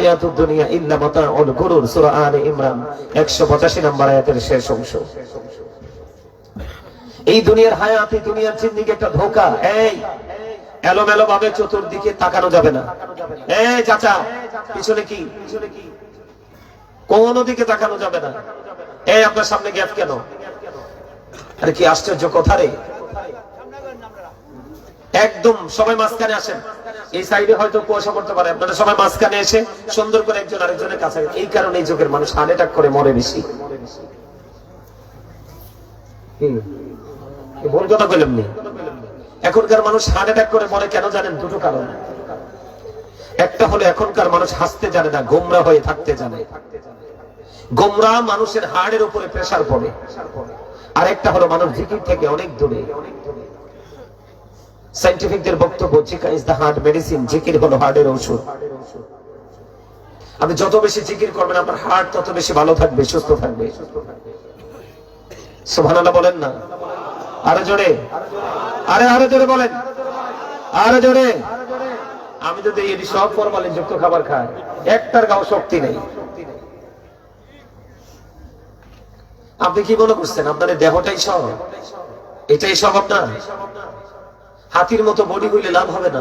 হায়াতুদ দুনিয়া ইল্লা মাতাউল গুরুর, সূরা আলে ইমরান 185 নম্বর আয়াতের শেষ অংশ। এই দুনিয়ার দুনিয়ার একটা ধোকা। এই এলোমেলো ভাবে চতুর্দিকে তাকানো যাবে না। এই চাচা, পিছনে কি? কোন দিকে তাকানো যাবে না। এই, আপনার সামনে গ্যাপ কেন? আরে কি আশ্চর্য কথা রে? একদম, সবাই মাঝখানে আসেন। এই সাইডে হয়তো কুয়াশা করতে পারে। আপনারা সবাই মাঝখানে এসে সুন্দর করে একজন আরেকজনের কাছে এই কারণে এই যুগের মানুষ হার্ট অ্যাটাক করে, মরে বেশি। ভুল কথা বললাম নি? এখনকার মানুষ হার্ট অ্যাটাক করে, মরে কেন জানেন? দুটো কারণ। একটা হলো এখনকার মানুষ হাসতে জানে না, গোমরা হয়ে থাকতে জানে। গোমরা মানুষের হাড়ের উপরে প্রেসার পড়ে। আর একটা হলো মানুষ জিকির থেকে অনেক দূরে। সাইন্টিফিকদের বক্তব্য জিকা ইজ দ্য হার্ট মেডিসিন জিকির হলো হার্টের ঔষধ আপনি যত বেশি জিকির করবেন, আপনার হার্ট তত বেশি ভালো থাকবে, সুস্থ থাকবে। সুবহানাল্লাহ বলেন না। আরও জোরে। আরে, আরও জোরে বলেন। আরও জোরে। আমি যদি এই সব ফরমালিন যুক্ত খাবার খাই, একটার গাও শক্তি নেই। আপনি কি মনে করছেন? আপনার দেহটাই সব? এটাই সব আপনার? হাতির মতো বডি হইলে লাভ হবে না।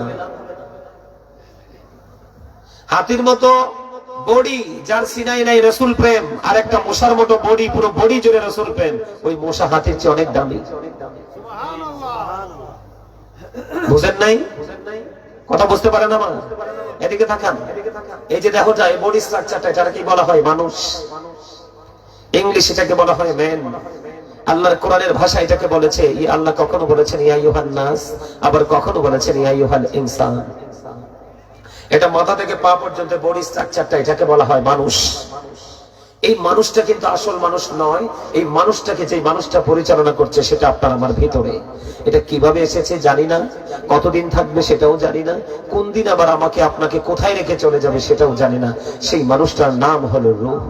হাতির মতো বডি যার সিনাই নাই রসুল প্রেম আর একটা মশার মতো বডি পুরো বডি জুড়ে রসুল প্রেম ওই মশা হাতির চেয়ে অনেক দামি। বুঝেন নাই? কথা বুঝতে পারেন আমার? এদিকে থাকান। এই যে দেখো যায় বডি স্ট্রাকচারটা এটা কি বলা হয়? মানুষ। ইংলিশ এটাকে বলা হয় ম্যান আল্লাহর কোরআনের ভাষা এটাকে বলেছে, ই আল্লাহ কখনো বলেছেন, ইয়া ইউহান নাস আবার কখনো বলেছেন, ইয়া ইউহাল ইনসান এটা মাথা থেকে পা পর্যন্ত বডি স্ট্রাকচারটা এটাকে বলা হয় মানুষ। এই মানুষটা কিন্তু আসল মানুষ নয়, এই মানুষটাকে যে মানুষটা পরিচালনা করছে, সেটা আপনার আমার ভিতরে। এটা কীভাবে এসেছে জানি না, কতদিন থাকবে সেটাও জানি না, কোন দিন আবার আমাকে আপনাকে কোথায় রেখে চলে যাবে সেটাও জানি না। সেই মানুষটার নাম হলো রূহ।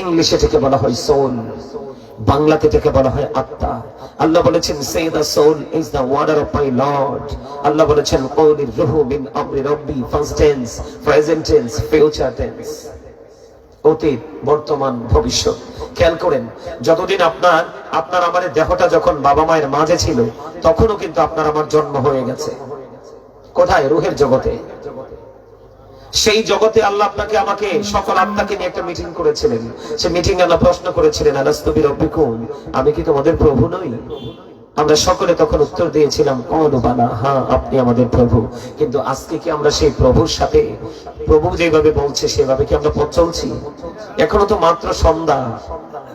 ইংলিশে থেকে বলা হয় সোল। বাংলাতে থেকে বলা হয় আত্মা। আল্লাহ বলেছেন say the soul is the order of my lord Allah বলেছেন কৌলির রুহু মিন আমরি রব্বি first tense present tense future tense অতীত বর্তমান ভবিষ্যৎ। খেয়াল করেন, যতদিন আপনার আপনার আমার দেহটা যখন বাবা মায়ের মাঝে ছিল, তখনও কিন্তু আপনার আমার জন্ম হয়ে গেছে। কোথায়? রুহের জগতে। সেই জগতে আল্লাহ আপনাকে, আমাকে সকল আত্মাকে নিয়ে একটা মিটিং করেছিলেন। সে মিটিং আল্লাহ প্রশ্ন করেছিলেন আলাস্তবির অব্বিকুম আমি কি তোমাদের প্রভু নই? আমরা সকলে তখন উত্তর দিয়েছিলাম কোন বালা হ্যাঁ আপনি আমাদের প্রভু। কিন্তু আজকে কি আমরা সেই প্রভুর সাথে? প্রভু যেভাবে বলছে, সেভাবে কি আমরা পথ চলছি? এখনও তো মাত্র সন্ধ্যা।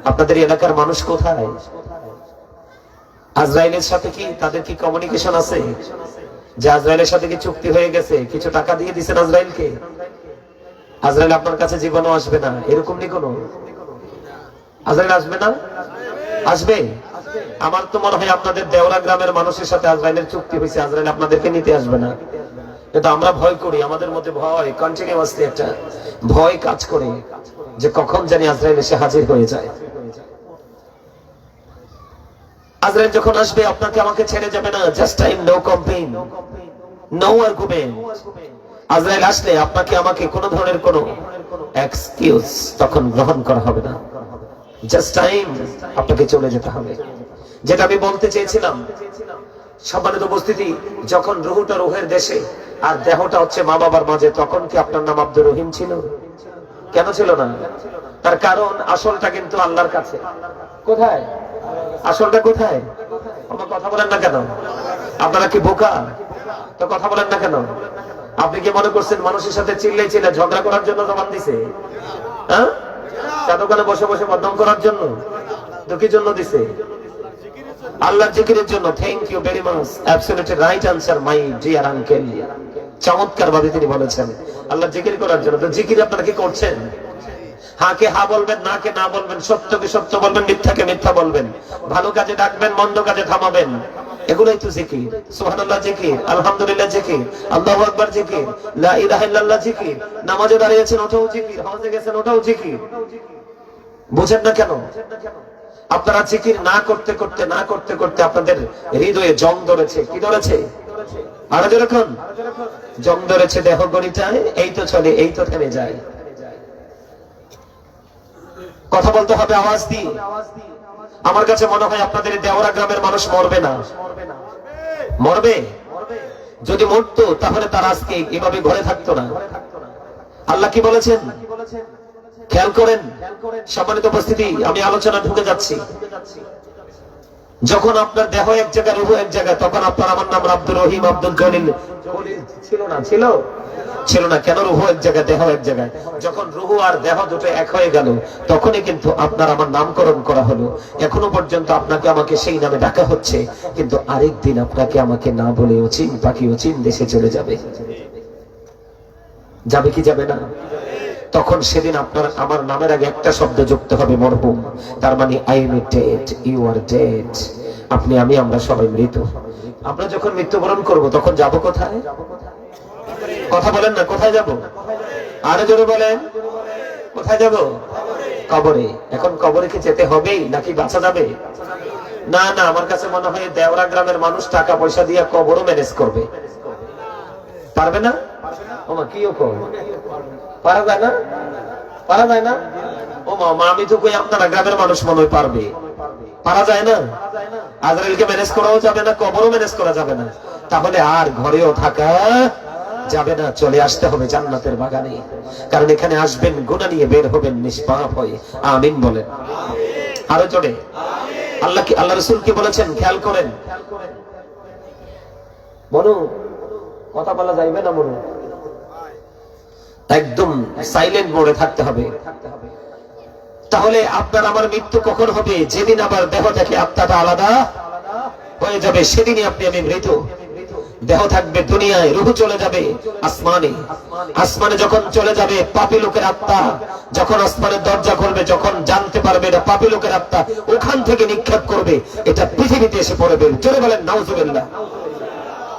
আপনাদের এলাকার মানুষ কোথায়? আজরাইলের সাথে কি তাদের কি কমিউনিকেশন আছে? যে সাথে কি চুক্তি হয়ে গেছে? কিছু টাকা দিয়ে দিচ্ছেন আপনার কাছে জীবনও আসবে না। এরকম নি কোনো আসবে না? আসবে? আমার তো মনে হয় আপনাদের দেওরা গ্রামের মানুষের সাথে আজরাইলের চুক্তি হয়েছে। আজরাইল আপনাদেরকে নিতে আসবে না। কিন্তু আমরা ভয় করি। আমাদের মধ্যে ভয় কন্টিনিউয়াসলি একটা ভয় কাজ করে যে কখন জানি আজরাইল এসে হাজির হয়ে যায়। আজরাইল যখন আসবে, আপনাকে আমাকে ছেড়ে যাবে না। Just time no complain no argument আজরাইল আসলে আপনাকে আমাকে কোন ধরনের কোন এক্সকিউজ তখন গ্রহণ করা হবে না। জাস্ট টাইম আপনাকে চলে যেতে হবে। যেটা আমি বলতে চেয়েছিলাম, সম্মানিত উপস্থিতি, যখন রুহুটা রুহের দেশে আর দেহটা হচ্ছে মা বাবার মাঝে, তখন কি আপনার নাম আব্দুর রহিম ছিল? কেন ছিল না? তার কারণ আসলটা কিন্তু আল্লাহর কাছে। কোথায়? আসলটা কোথায়? আমার কথা বলেন না কেন? আপনারা কি বোকা? তো কথা বলেন না কেন? আপনি কি মনে করছেন মানুষের সাথে চিল্লাই চিল্লাই ঝগড়া করার জন্য জবান দিছে? হ্যাঁ? চা দোকানে বসে বসে বদনাম করার জন্য দুঃখের জন্য দিছে? আল্লাহর জিকিরের জন্য। Thank you very much absolutely right answer my dear uncle চমৎকার ভাবে তিনি বলেছেন। আল্লাহ জিকির করার জন্য। তো জিকির আপনারা কি করছেন? হাকে হা বলবেন, না কে না বলবেন, সত্যকে সত্য বলবেন, মিথ্যাকে মিথ্যা বলবেন। ভালো কাজে ডাকবেন, মন্দ কাজে থামাবেন। এগুলোই তো জিকির। সুবহানাল্লাহ জিকির, আলহামদুলিল্লাহ জিকির, আল্লাহু আকবার জিকির, লা ইলাহা ইল্লাল্লাহ জিকির, নামাজে দাঁড়িয়েছেন ওটাও জিকির, হজে গেছেন ওটাও জিকির। বুঝেন না কেন? আপনারা জিকির না করতে করতে, না করতে করতে আপনাদের হৃদয়ে জং ধরেছে। কি ধরেছে? আরও যেরকম জং ধরেছে দেহ গড়িটায় এই তো চলে, এই তো থেমে যায়। কথা বলতে হবে, আওয়াজ দিয়ে আমার কাছে মনে হয় আপনাদের দেওরা গ্রামের মানুষ মরবে না। মরবে? যদি মরতো, তাহলে তারা আজকে এভাবে ঘরে থাকতো না। আল্লাহ কি বলেছেন? খেয়াল করেন? সম্মানিত উপস্থিতি, আমি আলোচনা ঢুকে যাচ্ছি। যখন আপনার দেহ এক জায়গায়, রুহু এক জায়গায়, তখন আপনার আমার নাম আব্দুল রহিম আব্দুল জলিল। ছিল না, ছিল? ছিল না, কেন রুহু এক জায়গায়, দেহ এক জায়গায়? যখন রুহু আর দেহ দুটো এক হয়ে গেল, তখনই কিন্তু আপনার আমার নামকরণ করা হলো। এখনও পর্যন্ত আপনাকে আমাকে সেই নামে ডাকা হচ্ছে, কিন্তু আরেক দিন আপনাকে আমাকে না বলে অচিন পাখি অচিন দেশে চলে যাবে। যাবে কি যাবে না? তখন সেদিন আপনার, আমার নামের আগে একটা শব্দ যুক্ত হবে মরহুম তার মানে I am dead you are dead আপনি, আমি, আমরা সবাই মৃত। আমরা যখন মৃত্যুবরণ করব, তখন যাব কোথায়? কথা বলেন না, কোথায় যাব? আরও জোরে বলেন। কোথায় যাব? কবরে। এখন কবরে কি যেতে হবেই, নাকি বাঁচা যাবে? না না, আমার কাছে মনে হয় দেওরা গ্রামের মানুষ টাকা পয়সা দিয়ে কবরও ম্যানেজ করবে। পারবে না? ওমা, কি পারা যায় না? পারা যায় না? ও মা আমি তো কই আপনারা গ্রামের মানুষ মনে হয় পারবে। পারা যায় না? আজরাইলকে ম্যানেজ করাও যাবে না, কবরও ম্যানেজ করা যাবে না। তাহলে আর ঘরেও থাকা যাবে না, চলে আসতে হবে জান্নাতের বাগানে। কারণ এখানে আসবেন গুণা নিয়ে বের হবেন, নিষ্পাপ হয়ে। আমিন বলেন। আরও জোরে। আল্লাহ কি, আল্লাহ রসুল কি বলেছেন? খেয়াল করেন। মনু কথা বলা যাইবে না মনু একদম সাইলেন্ট মোডে থাকতে হবে। তাহলে আপনার আমার মৃত্যু কখন হবে? যেদিন আবার দেহ থেকে আত্মাটা আলাদা হয়ে যাবে, সেদিনই আপনি আমি মৃত। দেহ থাকবে দুনিয়ায়, রুহু চলে যাবে আসমানে। আসমানে যখন চলে যাবে, পাপি লোকের আত্মা যখন আসমানের দরজা করবে যখন জানতে পারবে এটা পাপি লোকের আত্মা, ওখান থেকে নিক্ষেপ করবে। এটা পৃথিবীতে এসে পড়বে। চলে বলেন, নাউজুবিল্লাহ।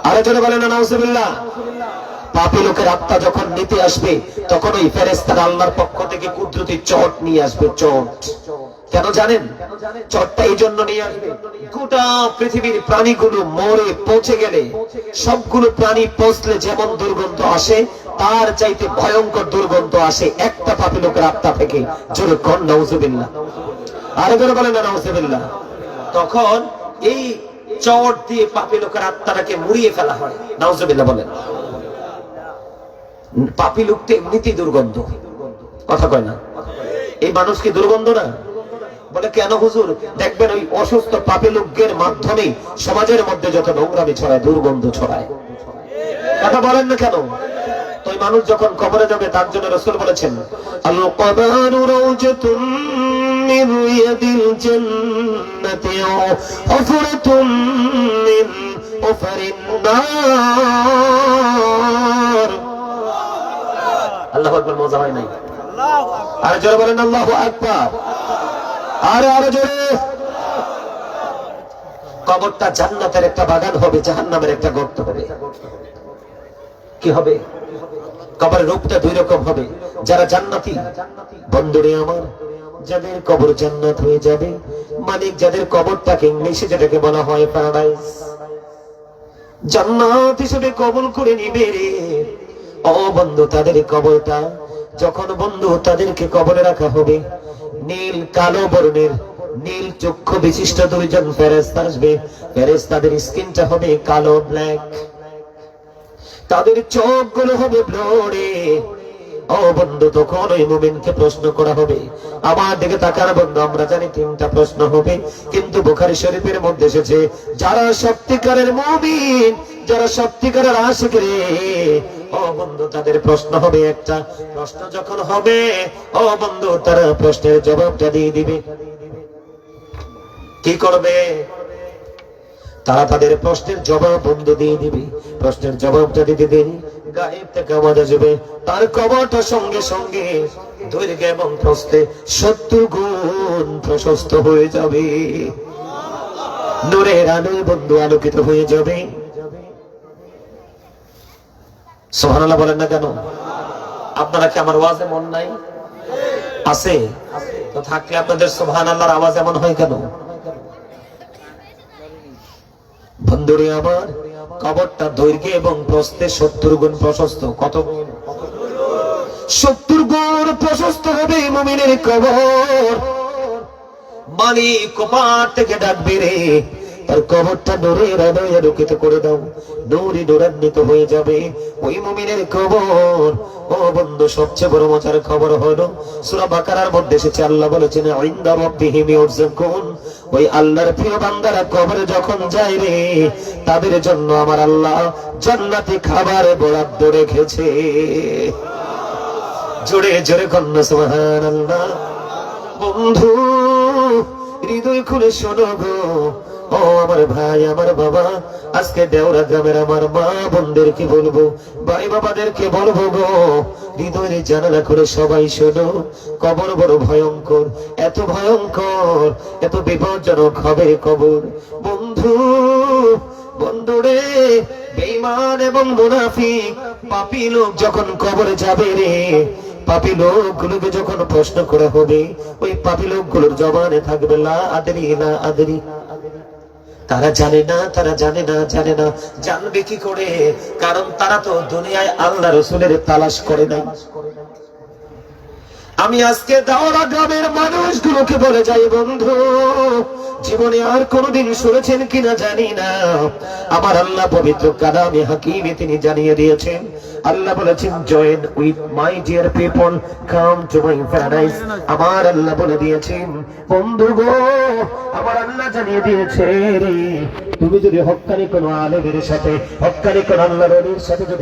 আরও জোরে বলেন, নাউজুবিল্লাহ। পাপী লোকের আত্মা যখন নিতে আসবে, তখন ওই ফেরেস্তার আল্লাহর পক্ষ থেকে কুদরতি চট নিয়ে আসবে, চট। কেন জানেন? চটটা এই জন্য নিয়ে আসবে। গোটা পৃথিবীর প্রাণীগুলো মরে পৌঁছে গেলে, সবগুলো প্রাণী পৌঁছলে যেমন দুর্গন্ধ আসে, তার চাইতে ভয়ঙ্কর দুর্গন্ধ আসে একটা পাপী লোকের আত্মা থেকে। জোরে কন, নাউজুবিল্লাহ। আরও জোরে বলেন না নাউজুবিল্লাহ। তখন এই চট দিয়ে পাপী লোকের আত্মাটাকে মুড়িয়ে ফেলা হয়। নাউজুবিল্লাহ বলেন। পাপি লোকটা এমনিতেই দুর্গন্ধ। কথা কয় না? এই মানুষ কি দুর্গন্ধ না? বলে, কেন হুজুর? দেখবেন ওই অসুস্থ পাপি লোকের মাধ্যমে সমাজের মধ্যে যত নোংরামি ছড়ায়, দুর্গন্ধ ছড়ায়। কথা বলেন না কেন? তো মানুষ যখন কবরে যাবে, তার জন্য রসুল বলেছেন আল কবরু মিন রিয়াদিল জান্নাতি হুফরাতুন মিন হুফারিন নার আল্লাহ আকবার মজা হয় নাই? আর জোরে বলেন আল্লাহ আকবার। আরে আরও জোরে। কবরটা জান্নাতের একটা বাগান হবে জাহান্নামের একটা গর্ত হবে। কি হবে? কবরের রূপটা দুই রকম হবে। যারা জান্নাতি বন্ধুরে আমার যাদের কবর জান্নাত হয়ে যাবে, মালিক যাদের কবরটাকে ইংলিশে যেটাকে বলা হয় প্যারাডাইস জান্নাত হিসেবে কবল করে নিবে রে। ও বন্ধু, তাদের কবরটা যখন বন্ধু, তাদেরকে কবরে রাখা হবে। নীল, কালো বর্ণের নীল চক্ষু বিশিষ্ট দুইজন ফেরেস্তা আসবে। ফেরেস্তাদের স্কিনটা হবে কালো, ব্ল্যাক। তাদের চোখগুলো হবে ব্লোরে বন্ধু, তখন ওই মুমিনকে প্রশ্ন করা হবে। আমার দিকে তাকার বন্ধু, আমরা জানি তিনটা প্রশ্ন হবে। কিন্তু বুখারি শরীফের মধ্যে এসেছে, যারা সত্যিকারের মুমিন, যারা সত্যিকারের কি করবে? তারা তাদের প্রশ্নের জবাব বন্ধ দিয়ে দিবে। প্রশ্নের জবাবটা দিতে দেরি। গায়েব থেকে আওয়াজ আসবে তার কবরটা সঙ্গে সঙ্গে দৈর্ঘ্য এবং প্রস্তে সত্তর গুণ প্রশস্ত হয়ে যাবে। নূরের আলোয় বন্ধু আলোকিত হয়ে যাবে। সোহানাল্লাহ বলেন না কেন? আপনারা কি আমার ওয়াজে মন নাই? আছে? তো থাকলে আপনাদের সোহান আল্লাহর আওয়াজ এমন হয় কেন? বন্ধুরে আমার কবরটা দৈর্ঘ্যে এবং প্রস্থে সত্তর গুণ প্রশস্ত। কত সত্তর গুণ প্রশস্ত হবে মমিনের কবর। মালিক কপার থেকে ডাকবে রে তার কবরটা নূরের আলোয় আলোকিত করে দাও। নূরে নূরান্বিত হয়ে যাবে। ওই মুমিনের কবর। ও বন্ধু, সবচেয়ে বড় মজার খবর হলো, সূরা বাকারার মধ্যে এসেছে, আল্লাহ বলেছেন, ইনদা রাব্বিহিম ইউরজাকুন। ওই আল্লাহর প্রিয় বান্দারা কবরে যখন যায় রে, তাদের জন্য আমার আল্লাহ জান্নাতি খাবার বরাদ্দ রেখেছে। জোরে জোরে কন্যা, সুবহানাল্লাহ। বন্ধু হৃদয় খুলে শোনো গো। ও আমার ভাই, আমার বাবা, আজকে দেওরা গ্রামের আমার মা বোনদেরকে বলব? ভাই বাবাদেরকে বলব গো? হৃদয়ের জানালা করে সবাই শোনো। কবর বড় ভয়ঙ্কর, এত ভয়ঙ্কর, এত বিপজ্জনক হবে কবর। বন্ধু বন্ধুরে বেঈমান এবং মুনাফিক, পাপী লোক যখন কবরে যাবে রে পাপী লোকগুলোকে যখন প্রশ্ন করে হবে, ওই পাপি লোকগুলোর জবানে থাকবে, লা আদরি না আদরি। তারা জানে না, তারা জানে না জানে না। জানবে কি করে? কারণ তারা তো দুনিয়ায় আল্লাহ রসুলের তালাশ করে নাই। আমি আজকে দাওরা গ্রামের মানুষগুলোকে বলে যাই, বন্ধু, জীবনে আর কোনোদিন শুনেছেন কিনা জানি না। আমার আল্লাহ পবিত্র কালামে হাকিমে তিনি জানিয়ে দিয়েছেন, আল্লাহ বলেছেন join with my dear people come to my paradise আমার আল্লাহ বলে দিয়েছেন, বন্ধু গো, আমার আল্লাহ জানিয়ে দিয়েছে তুমি যদি হক্কানি কোনো আলেমের সাথে হক্কানি কোনো আল্লাহর সাথে যদি